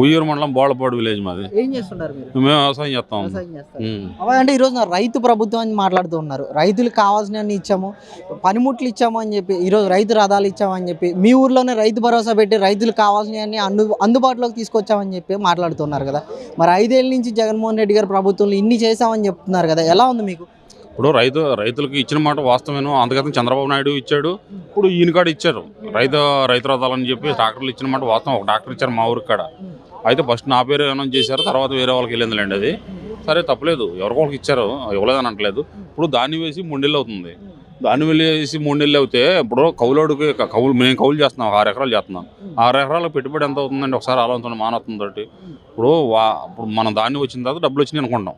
ఉయ్యూరు మండలం బోళపాడు విలేజ్ మాది. ఏం చేస్తుంటారు మీరు? మేము వ్యవసాయం చేస్తాం. అంటే ఈరోజు రైతు ప్రభుత్వం అని మాట్లాడుతూ ఉన్నారు. రైతులకు కావాల్సినవన్నీ ఇచ్చాము పనిముట్లు ఇచ్చాము అని చెప్పి ఈరోజు రైతు రథాలు ఇచ్చామని చెప్పి మీ ఊర్లోనే రైతు భరోసా పెట్టి రైతులకు కావాల్సినవన్నీ అందు అందుబాటులోకి తీసుకొచ్చామని చెప్పి మాట్లాడుతున్నారు కదా. మరి ఐదేళ్ళ నుంచి జగన్మోహన్ రెడ్డి గారి ప్రభుత్వంలో ఇన్ని చేశామని చెప్తున్నారు కదా. ఎలా ఉంది మీకు? ఇప్పుడు రైతు రైతులకు ఇచ్చిన మాట వాస్తవేను అందుకని చంద్రబాబు నాయుడు ఇచ్చాడు. ఇప్పుడు ఈయన కాడ ఇచ్చారు. రైతు రైతు రథాలని చెప్పి డాక్టర్లు ఇచ్చిన మాట వాస్తవం. ఒక డాక్టర్ ఇచ్చారు మా ఊరికి కాడ. అయితే ఫస్ట్ నా పేరు అనౌన్స్ చేశారు తర్వాత వేరే వాళ్ళకి వెళ్ళిందిలేండి అది. సరే తప్పలేదు. ఎవరికో వాళ్ళకి ఇచ్చారు. ఇవ్వలేదని అనట్లేదు. ఇప్పుడు దాన్ని వేసి మూడేళ్ళు అవుతుంది. దాన్ని వేసి మూడేళ్ళు అవుతే ఇప్పుడు కౌలోడికి కౌలు మేము కౌలు చేస్తున్నాం. ఆరు ఎకరాలు చేస్తున్నాం. ఆరు ఎకరాలకు పెట్టుబడి ఎంత అవుతుందండి? ఒకసారి ఆలోచన మానవుతుంది ఇప్పుడు వా ఇప్పుడు మనం దాన్ని వచ్చిన తర్వాత డబ్బులు వచ్చినాయి అనుకుంటాం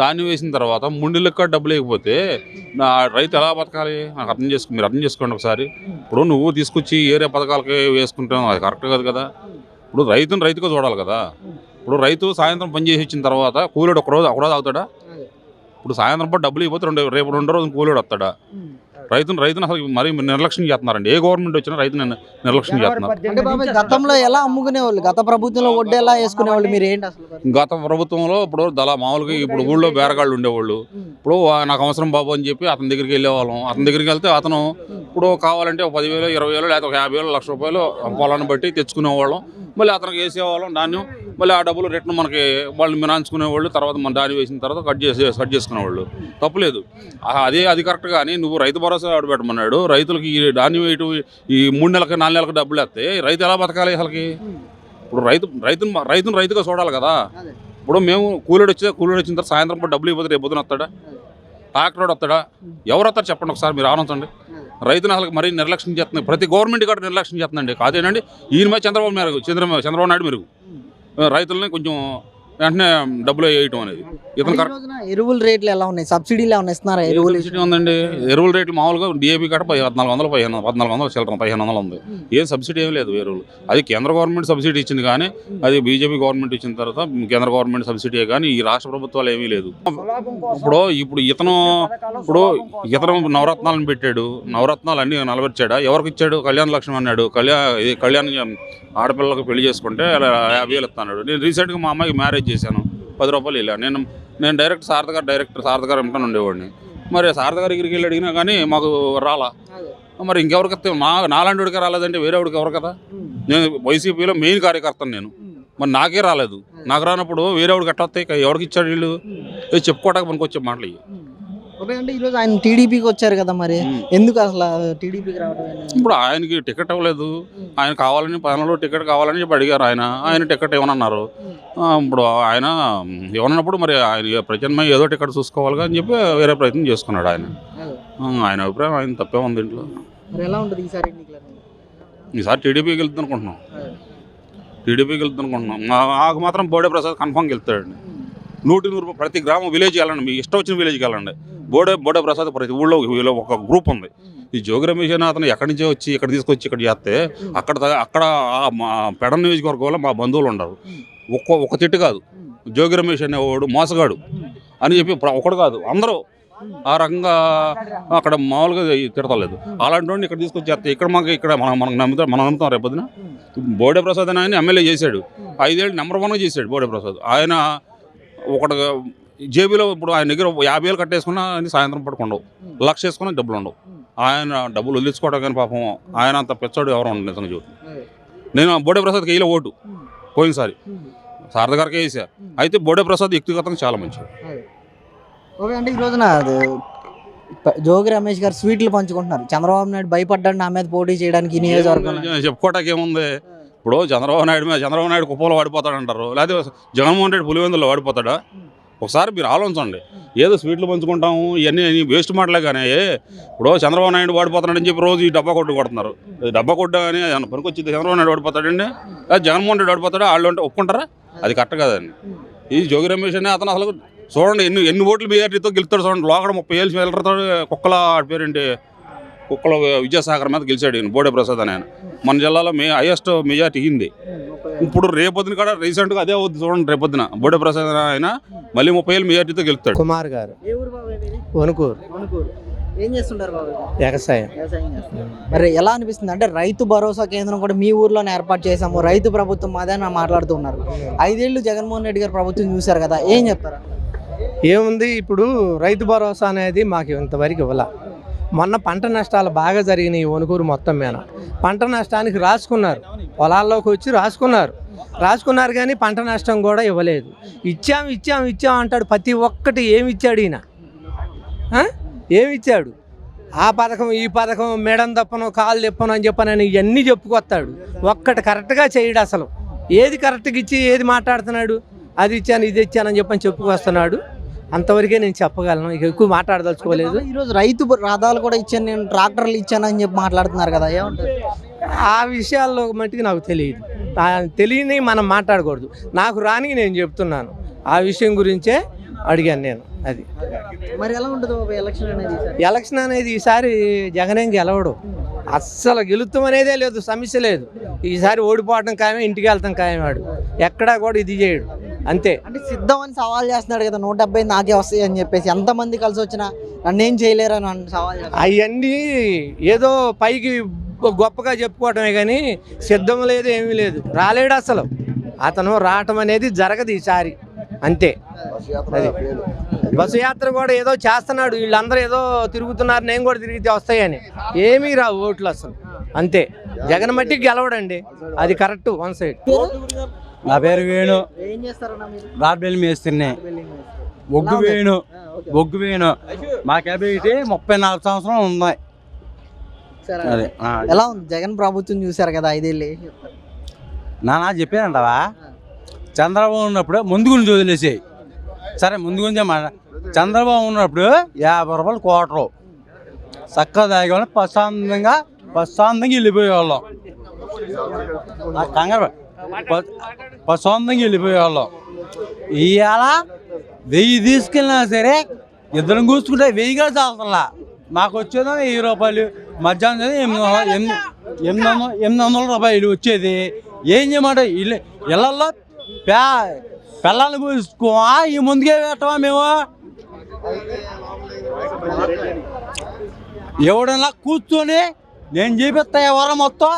దాన్ని వేసిన తర్వాత ముండిలకు కూడా డబ్బులు లేకపోతే నా రైతు ఎలా బతకాలి? నాకు అర్థం చేసుకు మీరు అర్థం చేసుకోండి ఒకసారి. ఇప్పుడు నువ్వు తీసుకొచ్చి ఏరే పథకాలకి వేసుకుంటాం అది కరెక్ట్ కాదు కదా. ఇప్పుడు రైతుని రైతుగా చూడాలి కదా. ఇప్పుడు రైతు సాయంత్రం పని చేసి వచ్చిన తర్వాత కూలీడు ఒక రోజు ఒక రోజు అవుతాడా ఇప్పుడు సాయంత్రం పూట డబ్బులు ఇవ్వకపోతే రెండు రేపు రెండో రోజు కూలీడు వస్తాడా? రైతుని రైతుని అసలు మరీ నిర్లక్ష్యం చేస్తున్నారండి. ఏ గవర్నమెంట్ వచ్చినా రైతుని నిర్లక్ష్యం చేస్తున్నారు. అంటే బాబాయ్ గతంలో ఎలా అమ్ముకునే వాళ్ళు గత ప్రభుత్వంలో వడ్డీ ఎలా వేసుకునే వాళ్ళు మీరు ఏంటి అసలు గత ప్రభుత్వంలో ఇప్పుడు దళ మామూలుగా ఇప్పుడు ఊళ్ళో బేరగాళ్ళు ఉండేవాళ్ళు. ఇప్పుడు నాకు అవసరం బాబు అని చెప్పి అతని దగ్గరికి వెళ్ళేవాళ్ళం. అతని దగ్గరికి వెళ్తే అతను ఇప్పుడు కావాలంటే ఒక పదివేలు ఇరవై వేలు లేకపోతే ఒక యాభై వేలు లక్ష రూపాయలు పొలాన్ని బట్టి తెచ్చుకునేవాళ్ళం. మళ్ళీ అతనికి వేసేవాళ్ళం ధాన్యం. మళ్ళీ ఆ డబ్బులు రిటర్న్ మనకి వాళ్ళు మినాంచుకునేవాళ్ళు తర్వాత మన దాని వేసిన తర్వాత కట్ చేసి కట్ చేసుకునేవాళ్ళు తప్పులేదు అదే అది కరెక్ట్ కానీ నువ్వు రైతు భరోసా ఆడబెట్టమన్నాడు రైతులకి ఈ ధాన్యం ఇటు ఈ మూడు నెలలకు నాలుగు నెలలకు డబ్బులు వేస్తే రైతు ఎలా బతకాలి అసలుకి? ఇప్పుడు రైతు రైతును రైతును రైతుగా చూడాలి కదా. ఇప్పుడు మేము కూలీడు వచ్చే కూలీడు వచ్చిన తర్వాత సాయంత్రం పూట డబ్బులు ఇవ్వదు రేపు పొద్దున వస్తాడా? ట్రాక్టర్ వస్తాడా? ఎవరు వస్తారు చెప్పండి ఒకసారి మీరు ఆనందండి రైతును అసలు మరీ నిర్లక్ష్యం చేస్తుంది ప్రతి గవర్నమెంట్ కూడా నిర్లక్ష్యం చేస్తుందండి కాదేనండి ఈయన మీద చంద్రబాబు మెరుగు చంద్రబాబు చంద్రబాబు నాయుడు మెరుగు. రైతులని కొంచెం వెంటనే డబ్బులు వేయటం అనేది. ఇతను కరెక్ట్ ఎరువుల రేట్లు ఎలా ఉన్నాయి? సబ్సిడీలు ఏమైనా ఇస్తున్నారా? ఎరువులు సబ్సిడీ ఉందండి? ఎరువుల రేట్లు మామూలుగా డిఏపి కాట పది- పద్నాలుగు వందలు పదిహేను పద్నాలుగు వందలు చిల్లర పదిహేను వందలు ఉంది. ఏం సబ్సిడీ ఏం లేదు ఎరువులు. అది కేంద్ర గవర్నమెంట్ సబ్సిడీ ఇచ్చింది కానీ అది బీజేపీ గవర్నమెంట్ ఇచ్చిన తర్వాత కేంద్ర గవర్నమెంట్ సబ్సిడీ కానీ ఈ రాష్ట్ర ప్రభుత్వాలు ఏమీ లేదు. ఇప్పుడు ఇప్పుడు ఇతను ఇప్పుడు ఇతను నవరత్నాలను పెట్టాడు. నవరత్నాలు అన్ని నిలబెట్టాడా ఎవరికి ఇచ్చాడు? కళ్యాణ లక్ష్మి అన్నాడు. కళ్యాణ ఇది కళ్యాణ ఆడపిల్లలకు పెళ్ళి చేసుకుంటే అలా యాభై వేలు ఇస్తున్నాడు. నేను రీసెంట్గా మా అమ్మాయికి మ్యారేజ్ చేశాను. పది రూపాయలు ఇలా నేను నేను డైరెక్ట్ సారథ గారు డైరెక్టర్ సారథ గారు వెంటనే ఉండేవాడిని. మరి సారథ గారి దగ్గరికి వెళ్ళి అడిగినా కానీ మాకు రాలా. మరి ఇంకెవరికి వస్తే మా నాలాంటి వాడికి రాలేదంటే వేరే వాడికి ఎవరు కదా? నేను వైసీపీలో మెయిన్ కార్యకర్తను నేను. మరి నాకే రాలేదు. నాకు రానప్పుడు వేరే వాడికి ఎట్లా వస్తాయి? ఎవరికి ఇచ్చాడు వీళ్ళు? ఇది చెప్పుకోవడానికి మనకు వచ్చే మాటలు ఇవి. అంటే ఈరోజు ఆయన టీడీపీకి వచ్చారు కదా మరి. ఎందుకు అసలు టీడీపీకి రావడం? ఇప్పుడు ఆయనకి టికెట్ ఇవ్వలేదు ఆయన కావాలని పనులు టికెట్ కావాలని చెప్పి అడిగారు ఆయన. ఆయన టికెట్ ఇవ్వనన్నారు. ఇప్పుడు ఆయన ఇవ్వనప్పుడు మరి ఆయన ప్రత్యామ్నాయం ఏదో టికెట్ చూసుకోవాలిగా అని చెప్పి వేరే ప్రయత్నం చేసుకున్నాడు ఆయన. ఆయన అభిప్రాయం ఆయన తప్పే ఉంది ఇంట్లో. మరి ఎలా ఉంటుంది ఈసారి? ఈసారి టీడీపీకి వెళ్తుంది అనుకుంటున్నాం. టీడీపీకి వెళ్తుంది అనుకుంటున్నాం. మా- మాకు మాత్రం బోడే ప్రసాద్ కన్ఫామ్గా వెళ్తాడండి నూటి నూరు ప్రతి గ్రామం విలేజ్కి వెళ్ళండి. మీకు ఇష్టం వచ్చిన విలేజ్కి వెళ్ళండి. బోడే బోడే ప్రసాద్ ప్రతి ఊళ్ళో వీళ్ళో ఒక గ్రూప్ ఉంది. ఈ జోగి రమేష్ అనే అతను ఎక్కడి నుంచో వచ్చి ఇక్కడ తీసుకొచ్చి ఇక్కడ చేస్తే అక్కడ అక్కడ ఆ మా పెడ నియోజకవర్గంలో మా బంధువులు ఉండరు. ఒక్క ఒక తిట్టు కాదు. జోగి రమేష్ అనేవాడు మోసగాడు. అని చెప్పి ఒకడు కాదు అందరూ. ఆ రకంగా అక్కడ మామూలుగా తిడతలేదు. అలాంటి వాడిని ఇక్కడ తీసుకొచ్చి చేస్తే ఇక్కడ మాకు ఇక్కడ మనం మనకు నమ్ముతాం మనం నమ్ముతాం రేపొద్దున బోడే ప్రసాద్ అని ఆయన ఎమ్మెల్యే చేశాడు. ఐదేళ్ళు నెంబర్ వన్గా చేశాడు బోడే ప్రసాద్. ఆయన ఒకటి జేబీలో ఇప్పుడు ఆయన దగ్గర యాభై వేలు కట్టేసుకున్నా ఆయన సాయంత్రం పడుకుండవు లక్ష వేసుకున్నా డబ్బులు ఉండవు. ఆయన డబ్బులు వదిలించుకోవడం కానీ పాపం ఆయన అంత పెచ్చోడు ఎవరు ఉండదు నిజంగా చూడు నేను బోడే ప్రసాద్కి వేయలే ఓటు. పోయినసారి. శారద గారికి వేసా. అయితే బోడే ప్రసాద్ వ్యక్తిగతంగా చాలా మంచిది ఓకే అంటే ఈ రోజున జోగి రమేష్ గారు స్వీట్లు పంచుకుంటున్నారు. చంద్రబాబు నాయుడు భయపడ్డాడు నా మీద పోటీ చేయడానికి ఈ నియోజకవర్గంలో. చెప్పుకోవటానికి ఏముంది? ఇప్పుడు చంద్రబాబు నాయుడు మీద చంద్రబాబు నాయుడు కుప్పలో వాడిపోతాడు అంటారు లేకపోతే జగన్మోహన్ రెడ్డి పులివెందులో వాడిపోతాడా? ఒకసారి మీరు ఆలోచించండి. ఏదో స్వీట్లు పంచుకుంటాము ఇవన్నీ వేస్ట్ మాటలే కానీ ఇప్పుడు చంద్రబాబు నాయుడు వాడిపోతాడని చెప్పి రోజు ఈ డబ్బా కొట్టు కొడుతున్నారు. డబ్బా కొట్టు కానీ పనికొచ్చి చంద్రబాబు నాయుడు వాడిపోతాడండి? జగన్మోహన్ రెడ్డి వాడిపోతాడు? వాళ్ళు అంటే ఒప్పుకుంటారా? అది కరెక్ట్ కాదండి. ఈ జోగి రమేష్ అనే అతను అసలు చూడండి ఎన్ని ఎన్ని ఓట్లు బీఆర్టీతో గెలుస్తాడు చూడండి. లోకడ ముప్పై ఏళ్ళు వెళ్ళతాడు కుక్కల ఆడి పేరేంటి? కుక్కల విద్యాసాగర్ మీద గెలిచాడు ఈయన బోడే ప్రసాద్ అని ఆయన. మన జిల్లాలో మే హైయెస్ట్ మెజార్టీ ఇయింది ఇప్పుడు రేపొద్దున కూడా రీసెంట్గా అదే అవుద్ది చూడండి రేపొద్దున బోడే ప్రసాద్ ఆయన మళ్ళీ ముప్పై ఏళ్ళు మెజార్టీతో గెలుస్తాడు. కుమార్ గారు. ఏ ఊరు బాబాయ్ మీది? వణుకూరు. వణుకూరు. ఏం చేస్తుంటారు బాబు వ్యవసాయం. మరి ఎలా అనిపిస్తుంది? అంటే రైతు భరోసా కేంద్రం కూడా మీ ఊర్లోనే ఏర్పాటు చేసాము రైతు ప్రభుత్వం అదే అని మాట్లాడుతున్నారు ఐదేళ్ళు జగన్మోహన్ రెడ్డి గారు ప్రభుత్వం చూశారు కదా ఏం చెప్తారు? ఏముంది ఇప్పుడు రైతు భరోసా అనేది మాకు ఇంతవరకు ఇవ్వాల. మొన్న పంట నష్టాలు బాగా జరిగినాయి ఓనుకూరు మొత్తం మీద. పంట నష్టానికి రాసుకున్నారు. పొలాల్లోకి వచ్చి రాసుకున్నారు. రాసుకున్నారు కానీ పంట నష్టం కూడా ఇవ్వలేదు. ఇచ్చాం ఇచ్చాం ఇచ్చాం అంటాడు ప్రతి ఒక్కటి ఏమి ఇచ్చాడు ఈయన? ఏమి ఇచ్చాడు ఆ పథకం ఈ పథకం మేడం తప్పను కాలు తెప్పను అని చెప్పనని ఇవన్నీ చెప్పుకొస్తాడు. ఒక్కటి కరెక్ట్గా చేయడు అసలు. ఏది కరెక్ట్గా ఇచ్చి ఏది మాట్లాడుతున్నాడు? అది ఇచ్చాను ఇది ఇచ్చానని చెప్పని చెప్పుకొస్తున్నాడు. అంతవరకే నేను చెప్పగలను. ఇక ఎక్కువ మాట్లాడదలుచుకోలేదు. ఈ రోజు రైతు రథాలు కూడా ఇచ్చాను నేను ట్రాక్టర్లు ఇచ్చాను అని చెప్పి మాట్లాడుతున్నారు కదా ఏమంటారు? ఆ విషయాల్లో మట్టుకు నాకు తెలియదు. తెలియని మనం మాట్లాడకూడదు. నాకు రాని నేను చెప్తున్నాను. ఆ విషయం గురించే అడిగాను నేను అది. మరి ఎలా ఉంటుంది ఎలక్షన్ అనేది ఈసారి? ఎలక్షన్ అనేది ఈసారి జగనేం గెలవడు అస్సలు గెలుస్తాం అనేదే లేదు సమస్య లేదు. ఈసారి ఓడిపోవడం ఖాయమే ఇంటికి వెళ్తాం ఖాయం వాడు. ఎక్కడా కూడా ఇది చేయడు. అంతే. అంటే సిద్ధం అని సవాల్ చేస్తున్నాడు కదా నూట డెబ్బై నాకే వస్తాయి అని చెప్పేసి ఎంతమంది కలిసి వచ్చినా నన్ను ఏం చేయలేరు అని సవాల్ అవన్నీ ఏదో పైకి గొప్పగా చెప్పుకోవటమే కానీ సిద్ధం లేదు ఏమీ లేదు. రాలేడు అసలు. అతను రావటం అనేది జరగదు ఈసారి. అంతే. అది. బస్సు యాత్ర కూడా ఏదో చేస్తున్నాడు. వీళ్ళందరూ ఏదో తిరుగుతున్నారు నేను కూడా తిరిగితే వస్తాయని. ఏమీ రావు ఓట్లు అసలు. అంతే. జగన్ మట్టికి గెలవడండి. అది కరెక్ట్ వన్ సైడ్. నా పేరు వేణు. రాడ్బెల్ మేస్తున్నాయి. ఒగ్గు? వేణు. ఒగ్గు వేణు. మా క్యాబినెట్ ముప్పై నాలుగు సంవత్సరాలు ఉన్నాయి. అదే ఎలా ఉంది? జగన్ ప్రభుత్వం చూశారు కదా ఐదేళ్ళు? నానా చెప్పానంటావా చంద్రబాబు ఉన్నప్పుడు ముందు గురించి వదిలేసాయి. సరే ముందు గురించి మాట చంద్రబాబు ఉన్నప్పుడు యాభై రూపాయలు కోటరు చక్కగా తాగేవాళ్ళం ప్రశాంతంగా ప్రశాంతంగా వెళ్ళిపోయేవాళ్ళం. కంగారు ప్రశాంతంగా వెళ్ళిపోయేవాళ్ళం ఇవాళ వెయ్యి తీసుకెళ్ళినా సరే ఇద్దరం కూర్చుంటే వెయ్యి కూడా చాలుతుందా మాకు వచ్చేదో వెయ్యి రూపాయలు మధ్యాహ్నం ఎనిమిది వందలు ఎనిమిది ఎనిమిది వందలు ఎనిమిది వందల రూపాయలు వచ్చేది. ఏం చేయమాట ఇల్లు ఇళ్ళల్లో పే పిల్లల్ని పూసుకోవా ఈ ముందుకే పెట్టవా మేము? ఎవడన్నా కూర్చొని నేను చేపిస్తా ఎవరో మొత్తం?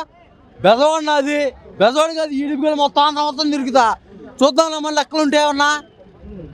బెదవాడు బెదవాడు కాదు ఈడిపి మొత్తం ఆంధ్ర మొత్తం తిరుగుతా. చూద్దాం మళ్ళీ లెక్కలుంటే ఉంటే ఏమన్నా?